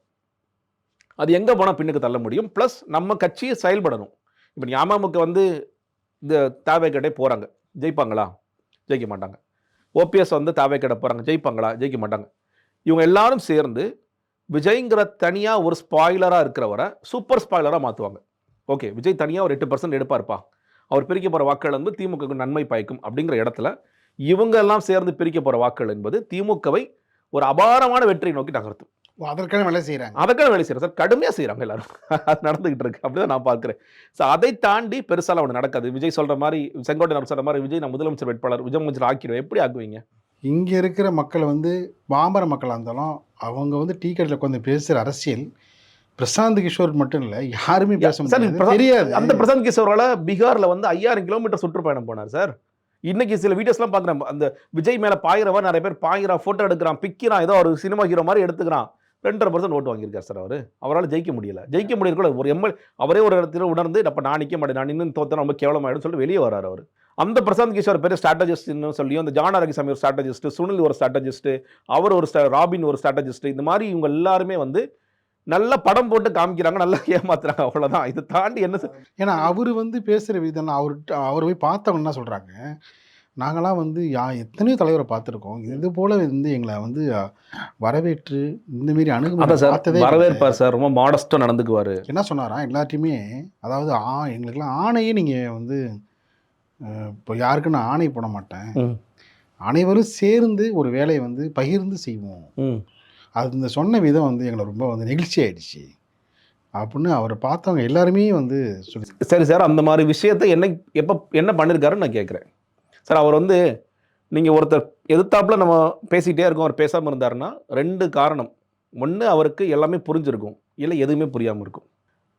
அது எங்கே போனால் பின்னுக்கு தள்ள முடியும்? ப்ளஸ் நம்ம கட்சியை செயல்படணும். இப்போ நீ அமமுக வந்து இந்த தாவேக்கடை போகிறாங்க ஜெயிப்பாங்களா? ஜெயிக்க மாட்டாங்க. ஓபிஎஸ் வந்து தாவேக்கடை போகிறாங்க ஜெயிப்பாங்களா? ஜெயிக்க மாட்டாங்க. இவங்க எல்லாரும் சேர்ந்து விஜய்ங்கிற தனியாக ஒரு ஸ்பாய்லராக இருக்கிறவரை சூப்பர் ஸ்பாய்லராக மாற்றுவாங்க ஓகே விஜய் தனியாக ஒரு எட்டு பர்சன்ட் எடுப்பார்ப்பா. அவர் பிரிக்க போகிற வாக்குகள் வந்து திமுகவுக்கு நன்மை பயக்கும் அப்படிங்கிற இடத்துல இவங்க எல்லாம் சேர்ந்து பிரிக்க போகிற வாக்குகள் என்பது திமுகவை ஒரு அபாரமான வெற்றியை நோக்கி நகர்த்தும். அதற்கான வேலை செய்கிறாங்க அதற்கான வேலை செய்யறோம் சார் கடுமையாக செய்கிறாங்க எல்லாரும். அது நடந்துகிட்டு இருக்கு. அப்படிதான் நான் பார்க்குறேன். ஸோ அதை தாண்டி பெருசாலாம் ஒன்று நடக்காது. விஜய் சொல்ற மாதிரி செங்கோட்டையன் சொல்ற மாதிரி விஜய் நான் முதலமைச்சர் வேட்பாளர் விஜய் முதலமைச்சர் ஆக்கிடுவேன். எப்படி ஆக்குவீங்க? இங்கே இருக்கிற மக்கள் வந்து பாமர மக்களாக இருந்தாலும் அவங்க வந்து டீ கடையில் உட்காந்து பேசுகிற அரசியல் பிரசாந்த் கிஷோர் மட்டும் இல்ல யாருமே பேச முடியாது. தெரியாது. அந்த பிரசாந்த் கிஷோரால பீகார்ல வந்து ஐயாயிரம் கிலோமீட்டர் சுற்றுப்பயணம் போனார் சார். இன்னைக்கு சில வீடியோஸ்லாம் பார்க்குறேன் அந்த விஜய் மேல பாயிரவா நிறைய பேர் பாயிரா போட்டோ எடுக்கிறான் பிக்கிறான் ஏதோ ஒரு சினிமா ஹீரோ மாதிரி எடுத்துக்கிறான். ரெண்டரை பர்சன்ட் ஓட்டு வாங்கியிருக்கார் சார் அவர். அவரால் ஜெயிக்க முடியல. ஜெயிக்க முடியல ஒரு எம்எல் அவரே ஒரு இடத்துல உணர்ந்து அப்ப நான் நிற்க மாட்டேன். நான் இன்னும் தோத்தா ரொம்ப கேவலமாயிடும் சொல்லிட்டு வெளியே வராரு அவர். அந்த பிரசாந்த் கிஷோர் பெரிய ஸ்ட்ராட்டஜிஸ்ட்னு சொல்லியும் இந்த ஜான் அரகிசாமி ஒரு ஸ்ட்ராட்டஜிஸ்ட் சுனில் ஒரு ஸ்ட்ராட்டஜிஸ்ட் அவர் ஒரு ராபின் ஒரு ஸ்ட்ராட்டஜிஸ்ட் இந்த மாதிரி இவங்க எல்லாருமே வந்து நல்ல படம் போட்டு காமிக்கிறாங்க நல்லா ஏமாத்துறாங்க அவ்வளவுதான். இதை தாண்டி என்ன சார் ஏன்னா அவர் வந்து பேசுகிற விதம் அவர்கிட்ட அவர் போய் பார்த்தவங்க என்ன சொல்கிறாங்க நாங்களாம் வந்து யா எத்தனையோ தலைவரை பார்த்துருக்கோம். இது போல வந்து எங்களை வந்து வரவேற்று இந்த மாரி அணுகுமுறை சார். வரவேற்பார் சார் ரொம்ப மாடஸ்டா நடந்துக்குவாரு. என்ன சொன்னாராம் எல்லாத்தையுமே அதாவது ஆ எங்களுக்கெல்லாம் ஆணையே நீங்கள் வந்து இப்போ யாருக்குன்னு ஆணை போட மாட்டேன். அனைவரும் சேர்ந்து ஒரு வேலையை வந்து பகிர்ந்து செய்வோம். அது இந்த சொன்ன விதம் வந்து எங்களை ரொம்ப வந்து நெகிழ்ச்சி ஆயிடுச்சு. அப்படின்னு அவரை பார்த்தவங்க எல்லாருமே வந்து சொல்லி சரி சார் அந்த மாதிரி விஷயத்தை என்ன எப்போ என்ன பண்ணியிருக்காருன்னு நான் கேட்குறேன். சார் அவர் வந்து நீங்கள் ஒருத்தர் எதிர்த்தாப்புல நம்ம பேசிகிட்டே இருக்கோம் அவர் பேசாமல் இருந்தாருன்னா ரெண்டு காரணம். ஒன்று அவருக்கு எல்லாமே புரிஞ்சிருக்கும். இல்லை எதுவுமே புரியாமல் இருக்கும்.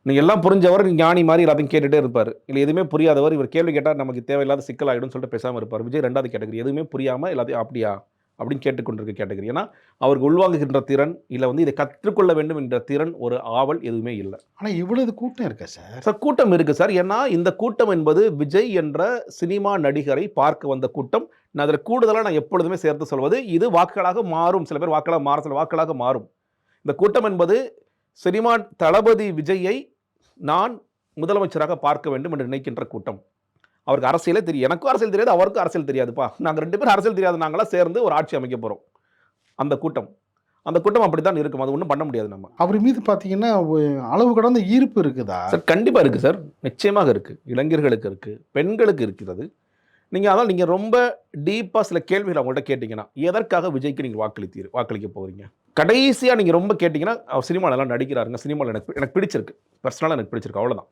நீங்கள் எல்லாம் புரிஞ்சவர் ஞானி மாதிரி எல்லாத்தையும் கேட்டுகிட்டே இருப்பார். இல்லை எதுவுமே புரியாதவர் இவர் கேள்வி கேட்டால் நமக்கு தேவையில்லாத சிக்கல் ஆகிடும்னு சொல்லிட்டு பேசாமல் இருப்பார். விஜய் ரெண்டாவது கேட்டகரி. எதுவுமே புரியாமல் எல்லாத்தையும் அப்படியா? அப்படின்னு கேட்டுக்கொண்டிருக்க கேட்டகரி. ஏன்னா அவருக்கு உள்வாங்குகின்ற திறன் இல்லை வந்து இதை கற்றுக்கொள்ள வேண்டும் என்ற திறன் ஒரு ஆவல் எதுவுமே இல்லை. ஆனால் இவ்வளவு கூட்டம் இருக்கா சார்? சார் கூட்டம் இருக்கு சார். ஏன்னா இந்த கூட்டம் என்பது விஜய் என்ற சினிமா நடிகரை பார்க்க வந்த கூட்டம். நான் அதில் கூடுதலாக நான் எப்பொழுதுமே சேர்த்து சொல்வது இது வாக்குகளாக மாறும். சில பேர் வாக்குகளாக மாற சில வாக்குகளாக மாறும். இந்த கூட்டம் என்பது சினிமா தளபதி விஜயை நான் முதலமைச்சராக பார்க்க வேண்டும் என்று நினைக்கின்ற கூட்டம். அவருக்கு அரசியலே தெரியும் எனக்கும் அரசியல் தெரியாது அவருக்கும் அரசியல் தெரியாதுப்பா. நாங்கள் ரெண்டு பேரும் அரசியல் தெரியாது நாங்களாம் சேர்ந்து ஒரு ஆட்சி அமைக்க போகிறோம் அந்த கூட்டம். அந்த கூட்டம் அப்படி தான் இருக்கும். அது ஒன்றும் பண்ண முடியாது நம்ம. அவர் மீது பார்த்தீங்கன்னா அளவு கடந்த ஈர்ப்பு இருக்குதா? சார் கண்டிப்பாக இருக்குது சார். நிச்சயமாக இருக்குது இளைஞர்களுக்கு இருக்குது பெண்களுக்கு இருக்கிறது. நீங்கள் அதான் நீங்கள் ரொம்ப டீப்பாக சில கேள்விகள் அவங்கள்ட்ட கேட்டிங்கன்னா எதற்காக விஜய்க்கு நீங்கள் வாக்களித்தீர் வாக்களிக்க போகிறீங்க கடைசியாக நீங்கள் ரொம்ப கேட்டிங்கன்னா அவர் சினிமாவில் எல்லாம் நடிக்கிறாருங்க. சினிமாவில் எனக்கு எனக்கு பிடிச்சிருக்கு. பர்சனலாக எனக்கு பிடிச்சிருக்கு. அவ்வளோதான்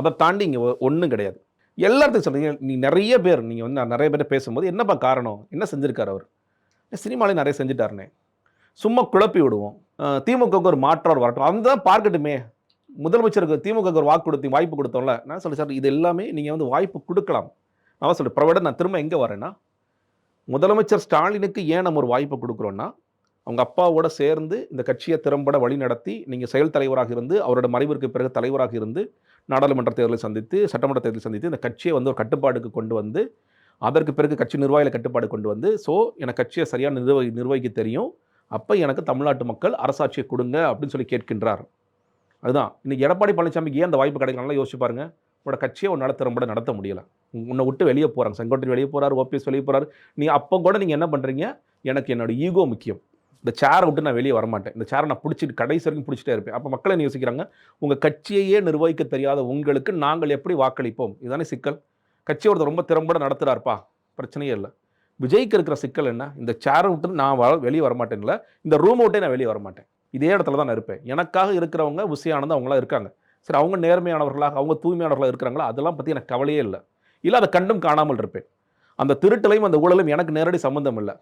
அதை தாண்டி இங்கே ஒன்றும் கிடையாது. எல்லாத்துக்கும் சொல்கிறீங்க நீ நிறைய பேர் நீங்கள் வந்து நான் நிறைய பேர் பேசும்போது என்னப்பா காரணம்? என்ன செஞ்சுருக்கார் அவர்? சினிமாலே நிறைய செஞ்சுட்டாருனே. சும்மா குழப்பி விடுவோம். திமுகவுக்கு ஒரு மாற்றம் வரட்டும். அந்த தான் பார்க்கட்டுமே. முதலமைச்சருக்கு திமுகவுக்கு ஒரு வாக்கு கொடுத்து வாய்ப்பு கொடுத்தோம்ல. நான் சொல்ல சார் இது எல்லாமே நீங்கள் வந்து வாய்ப்பு கொடுக்கலாம். நான் சொல்கிறேன் பிரவிட நான் திரும்ப எங்கே வரேன்னா முதலமைச்சர் ஸ்டாலினுக்கு ஏன் நம்ம ஒரு வாய்ப்பு கொடுக்குறோன்னா அவங்க அப்பாவோட சேர்ந்து இந்த கட்சியை திறம்பட வழி நடத்தி நீங்கள் செயல் தலைவராக இருந்து அவரோட மறைவிற்கு பிறகு தலைவராக இருந்து நாடாளுமன்ற தேர்தலை சந்தித்து சட்டமன்ற தேர்தலை சந்தித்து இந்த கட்சியை வந்து ஒரு கட்டுப்பாடுக்கு கொண்டு வந்து அதற்கு பிறகு கட்சி நிர்வாகிகளை கட்டுப்பாடு கொண்டு வந்து ஸோ எனக்கு கட்சியை சரியான நிர்வகி நிர்வகிக்க தெரியும். அப்போ எனக்கு தமிழ்நாட்டு மக்கள் அரசாட்சியை கொடுங்க அப்படின்னு சொல்லி கேட்கின்றார். அதுதான். இன்றைக்கி எடப்பாடி பழனிசாமிக்கு ஏன் அந்த வாய்ப்பு கிடைக்கும் நல்லா யோசிச்சு பாருங்க. உன்னோட கட்சியை உன்னால் திறம்பட நடத்த முடியலை. உன்னை விட்டு வெளியே போகிறாங்க செங்கோட்டை வெளியே போகிறார் ஓபிஎஸ் வெளியே போகிறார் நீ அப்போ கூட நீங்கள் என்ன பண்ணுறீங்க எனக்கு என்னோடய ஈகோ முக்கியம். இந்த சேரை விட்டு நான் வெளியே வரமாட்டேன். இந்த சேரை நான் பிடிச்சிட்டு கடைசி வரைக்கும் பிடிச்சிட்டே இருப்பேன். அப்போ மக்களை யோசிக்கிறாங்க? உங்கள் கட்சியையே நிர்வகிக்க தெரியாத உங்களுக்கு நாங்கள் எப்படி வாக்களிப்போம்? இதுதானே சிக்கல். கட்சியை ஒருத்தர் ரொம்ப திறம்பட நடத்துகிறாருப்பா பிரச்சனையே இல்லை. விஜய்க்கு இருக்கிற சிக்கல் என்ன? இந்த சேரை விட்டு நான் வர வெளியே வரமாட்டேன்ல. இந்த ரூமை விட்டே நான் வெளியே வரமாட்டேன். இதே இடத்துல தான் நான் இருப்பேன். எனக்காக இருக்கிறவங்க விஷயானது அவங்களாம் இருக்காங்க. சரி அவங்க நேர்மையானவர்களாக அவங்க தூய்மையானவர்களாக இருக்கிறாங்களா? அதெல்லாம் பற்றி எனக்கு கவலையே இல்லை. இல்லை அதை கண்டும் காணாமல் இருப்பேன். அந்த திருட்டலையும் அந்த ஊழலும் எனக்கு நேரடி சம்மந்தம் இல்லை.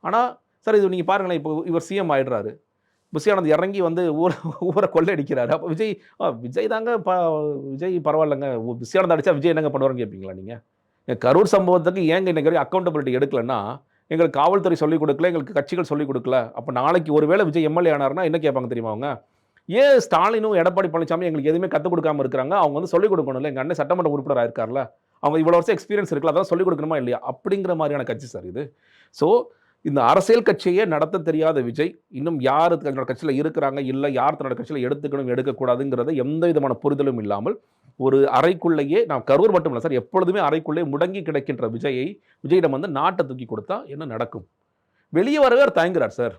ஆனால் சார் இது நீங்கள் பாருங்களேன் இப்போ இவர் சிஎம் ஆயிடுறாரு. புஷியானந்த் இறங்கி வந்து ஊரை ஊரை கொள்ளையடிக்கிறாரு. அப்போ விஜய் ஆ, விஜய் தாங்க ப விஜய் பரவாயில்லைங்க. புஷியானந்த் அடித்தா விஜய் என்னங்க பண்ணுவாருன்னு கேட்பீங்களா நீங்கள் கரூர் சம்பவத்துக்கு ஏங்க இன்னைக்கு வரைக்கும் அக்கௌண்டபிலிட்டி எடுக்கலன்னா எங்களுக்கு காவல்துறை சொல்லிக் கொடுக்கல எங்களுக்கு கட்சிகள் சொல்லிக் கொடுக்கல. அப்போ நாளைக்கு ஒருவேளை விஜய் எம்எல்ஏ ஆனார்னா என்ன கேட்பாங்க தெரியுமா அவங்க? ஏன் ஸ்டாலினும் எடப்பாடி பழனிசாமி எங்களுக்கு எதுவுமே கற்றுக் கொடுக்காம இருக்கிறாங்க. அவங்க வந்து சொல்லிக் கொடுக்கணும்ல எங்கள் அண்ணன் சட்டமன்ற உறுப்பினராக இருக்கார்ல. அவங்க இவ்வளோ வருஷம் எக்ஸ்பீரியன்ஸ் இருக்குல்ல அதான் சொல்லிக் கொடுக்கணுமா இல்லையா? அப்படிங்கிற மாதிரியான கட்சி சார் இது. ஸோ இந்த அரசியல் கட்சியே நடத்த தெரியாத விஜய் இன்னும் யார் தன்னோட கட்சியில் இருக்கிறாங்க இல்லை யார் தன்னோட கட்சியில் எடுத்துக்கணும் எடுக்கக்கூடாதுங்கிறத எந்த விதமான புரிதலும் இல்லாமல் ஒரு அறைக்குள்ளேயே நான் கரூர் மட்டும் இல்லை சார் எப்பொழுதுமே அறைக்குள்ளே முடங்கி கிடக்கின்ற விஜயை விஜயிடம் வந்து நாட்டை தூக்கி கொடுத்தா என்ன நடக்கும்? வெளியே வரவே அவர் தயங்குறார் சார்.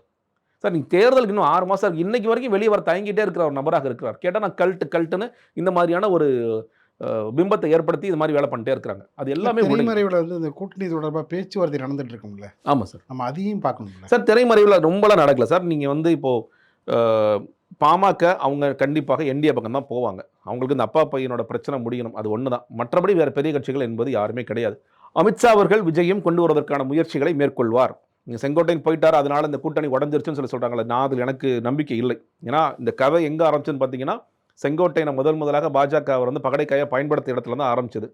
சார் நீங்கள் தேர்தலுக்கு இன்னும் ஆறு மாதம் இன்னைக்கு வரைக்கும் வெளியே வர தயங்கிட்டே இருக்கிற ஒரு நபராக இருக்கிறார். கேட்டால் நான் கல்ட்டு கல்ட்டுன்னு இந்த மாதிரியான ஒரு பிம்பத்தை ஏற்படுத்தி இது மாதிரி வேலை பண்ணிட்டே இருக்கிறாங்க. அது எல்லாமே திரைமறைவில் வந்து இந்த கூட்டணி தொடர்பாக பேச்சுவார்த்தை நடந்துட்டு இருக்கும்ல? ஆமாம் சார். நம்ம அதையும் பார்க்கணும்ல? சார் திரைமறைவில் ரொம்பலாம் நடக்கல சார். நீங்கள் வந்து இப்போது பாமக அவங்க கண்டிப்பாக என்டிஏ பக்கம் தான் போவாங்க. அவங்களுக்கு இந்த அப்பா பையனோட பிரச்சனை முடியணும் அது ஒன்று தான். மற்றபடி வேறு பெரிய கட்சிகள் என்பது யாருமே கிடையாது. அமித்ஷா அவர்கள் விஜயம் கொண்டு வருவதற்கான முயற்சிகளை மேற்கொள்வார். நீங்கள் செங்கோட்டையன் போயிட்டார் அதனால இந்த கூட்டணி உடஞ்சிருச்சுன்னு சொல்லி சொல்கிறாங்களே நான் அதில் எனக்கு நம்பிக்கை இல்லை. ஏன்னா இந்த கதை எங்கே ஆரம்பிச்சுன்னு பார்த்தீங்கன்னா செங்கோட்டையனை முதல் முதலாக பாஜக அவர் வந்து பகடைக்காயை பயன்படுத்த இடத்துல தான் ஆரம்பிச்சது.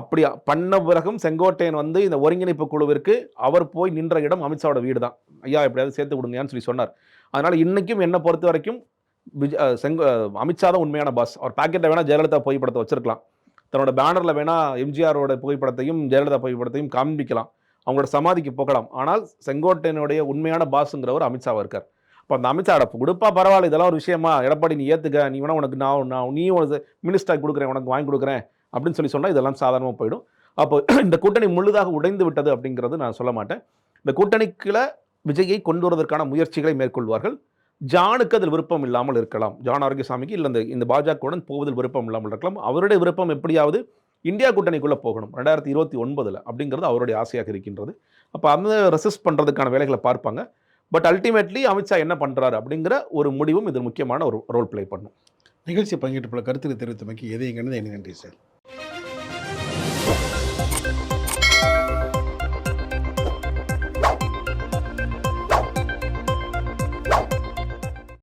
அப்படி பண்ண பிறகும் செங்கோட்டையன் வந்து இந்த ஒருங்கிணைப்பு குழுவிற்கு அவர் போய் நின்ற இடம் அமித்ஷாவோட வீடு தான் ஐயா எப்படியாவது சேர்த்து கொடுங்கன்னு சொல்லி சொன்னார். அதனால் இன்றைக்கும் என்னை பொறுத்த வரைக்கும் விஜ செங்க அமித்ஷா தான் உண்மையான பாஸ் அவர் பாக்கெட்டை வேணால் ஜெயலலிதா புகைப்படத்தை வச்சிருக்கலாம். தன்னோட பேனரில் வேணால் எம்ஜிஆரோட புகைப்படத்தையும் ஜெயலலிதா புகைப்படத்தையும் காண்பிக்கலாம். அவங்களோட சமாதிக்கு போகலாம். ஆனால் செங்கோட்டையனுடைய உண்மையான பாஸுங்கிறவர் அமித்ஷாவாக இருக்கார். இப்போ அந்த அமைச்சர் அடப்பு கொடுப்பா பரவாயில்ல இதெல்லாம் ஒரு விஷயமா. எடப்பாடி நீ ஏற்றுக்க நீ வேணா உனக்கு நான் நான் நீ உனக்கு மினிஸ்டர் கொடுக்குறேன் உனக்கு வாங்கி கொடுக்குறேன் அப்படின்னு சொல்லி சொன்னால் இதெல்லாம் சாதாரணமாக போயிடும். அப்போ இந்த கூட்டணி முழுதாக உடைந்து விட்டது அப்படிங்கிறது நான் சொல்ல மாட்டேன். இந்த கூட்டணிக்குள்ள விஜயை கொண்டு வருவதற்கான முயற்சிகளை மேற்கொள்வார்கள். ஜானுக்கு அதில் விருப்பம் இல்லாமல் இருக்கலாம். ஜான் ஆரோக்கியசாமிக்கு இல்லை இந்த இந்த பாஜகவுடன் போவதில் விருப்பம் இல்லாமல் இருக்கலாம். அவருடைய விருப்பம் எப்படியாவது இந்தியா கூட்டணிக்குள்ளே போகணும். ரெண்டாயிரத்தி இருபத்தி ஒன்பதில் அப்படிங்கிறது அவருடைய ஆசையாக இருக்கின்றது. அப்போ அந்த ரெசிஸ்ட் பண்ணுறதுக்கான வேலைகளை பார்ப்பாங்க. பட் அல்டிமேட்லி அமித்ஷா என்ன பண்ணுறாரு அப்படிங்கிற ஒரு முடிவும் இதில் முக்கியமான ஒரு ரோல் ப்ளே பண்ணும். நிகழ்ச்சி பங்கேற்று பல கருத்துக்களை தெரிவித்தமைக்கு எதை என்ன நன்றி சார்.